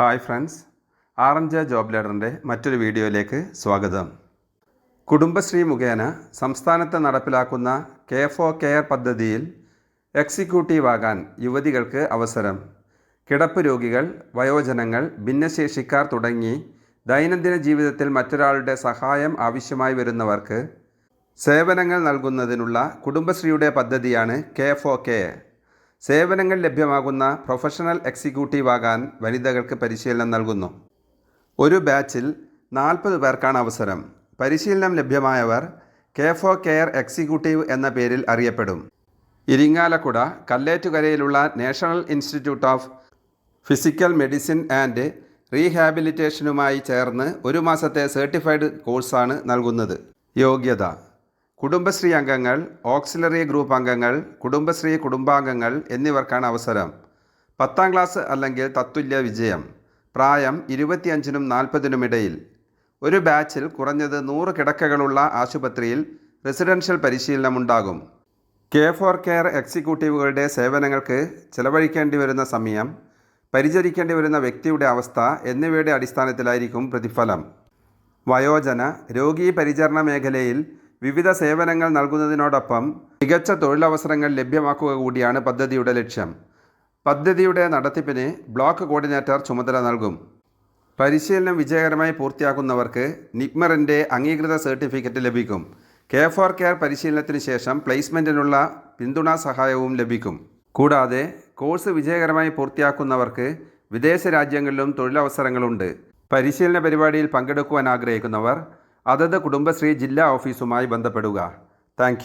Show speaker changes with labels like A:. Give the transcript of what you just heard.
A: Hi friends R M J job ലേഡറിന്റെ മറ്റൊരു വീഡിയോയിലേക്ക് സ്വാഗതം. കുടുംബശ്രീ മുഖേന സംസ്ഥാനത്ത് നടപ്പിലാക്കുന്ന കെ ഫോർ കെയർ പദ്ധതിയിൽ എക്സിക്യൂട്ടീവ് ആകാൻ യുവതികൾക്ക് അവസരം. കിടപ്പ് രോഗികൾ വയോജനങ്ങൾ ഭിന്നശേഷിക്കാർ തുടങ്ങി ദൈനംദിന ജീവിതത്തിൽ മറ്റൊരാളുടെ സഹായം ആവശ്യമായി വരുന്നവർക്ക് സേവനങ്ങൾ നൽകുന്നതിനുള്ള കുടുംബശ്രീയുടെ പദ്ധതിയാണ് കെ ഫോ കെയർ. സേവനങ്ങൾ ലഭ്യമാകുന്ന പ്രൊഫഷണൽ എക്സിക്യൂട്ടീവ് ആകാൻ വനിതകൾക്ക് പരിശീലനം നൽകുന്നു. ഒരു ബാച്ചിൽ നാൽപ്പത് പേർക്കാണ് അവസരം. പരിശീലനം ലഭ്യമായവർ കെ ഫോർ കെയർ എക്സിക്യൂട്ടീവ് എന്ന പേരിൽ അറിയപ്പെടും. Irinjalakuda കല്ലേറ്റുകരയിലുള്ള national institute of physical medicine and റീഹാബിലിറ്റേഷനുമായി ചേർന്ന് ഒരു മാസത്തെ സർട്ടിഫൈഡ് കോഴ്സാണ് നൽകുന്നത്. യോഗ്യത കുടുംബശ്രീ അംഗങ്ങൾ ഓക്സിലറി ഗ്രൂപ്പ് അംഗങ്ങൾ കുടുംബശ്രീ കുടുംബാംഗങ്ങൾ എന്നിവർക്കാണ് അവസരം. പത്താം ക്ലാസ് അല്ലെങ്കിൽ തത്തുല്യ വിജയം. പ്രായം ഇരുപത്തിയഞ്ചിനും നാൽപ്പതിനും ഇടയിൽ. ഒരു ബാച്ചിൽ കുറഞ്ഞത് നൂറ് കിടക്കകളുള്ള ആശുപത്രിയിൽ റെസിഡൻഷ്യൽ പരിശീലനം ഉണ്ടാകും കെ ഫോർ കെയർ എക്സിക്യൂട്ടീവുകളുടെ സേവനങ്ങൾക്ക് ചെലവഴിക്കേണ്ടി വരുന്ന സമയം പരിചരിക്കേണ്ടി വരുന്ന വ്യക്തിയുടെ അവസ്ഥ എന്നിവയുടെ അടിസ്ഥാനത്തിലായിരിക്കും പ്രതിഫലം. വയോജന രോഗീ പരിചരണ മേഖലയിൽ വിവിധ സേവനങ്ങൾ നൽകുന്നതിനോടൊപ്പം മികച്ച തൊഴിലവസരങ്ങൾ ലഭ്യമാക്കുക കൂടിയാണ് പദ്ധതിയുടെ ലക്ഷ്യം. പദ്ധതിയുടെ നടത്തിപ്പിന് ബ്ലോക്ക് കോർഡിനേറ്റർ ചുമതല നൽകും. പരിശീലനം വിജയകരമായി പൂർത്തിയാക്കുന്നവർക്ക് നിക്മറിന്റെ അംഗീകൃത സർട്ടിഫിക്കറ്റ് ലഭിക്കും. കെ ഫോർ കെയർ പരിശീലനത്തിന് ശേഷം പ്ലേസ്മെന്റിനുള്ള പിന്തുണാ സഹായവും ലഭിക്കും. കൂടാതെ കോഴ്സ് വിജയകരമായി പൂർത്തിയാക്കുന്നവർക്ക് വിദേശ രാജ്യങ്ങളിലും തൊഴിലവസരങ്ങളുണ്ട്. പരിശീലന പരിപാടിയിൽ പങ്കെടുക്കുവാൻ ആഗ്രഹിക്കുന്നവർ അതത് കുടുംബശ്രീ ജില്ലാ ഓഫീസുമായി ബന്ധപ്പെടുക. താങ്ക്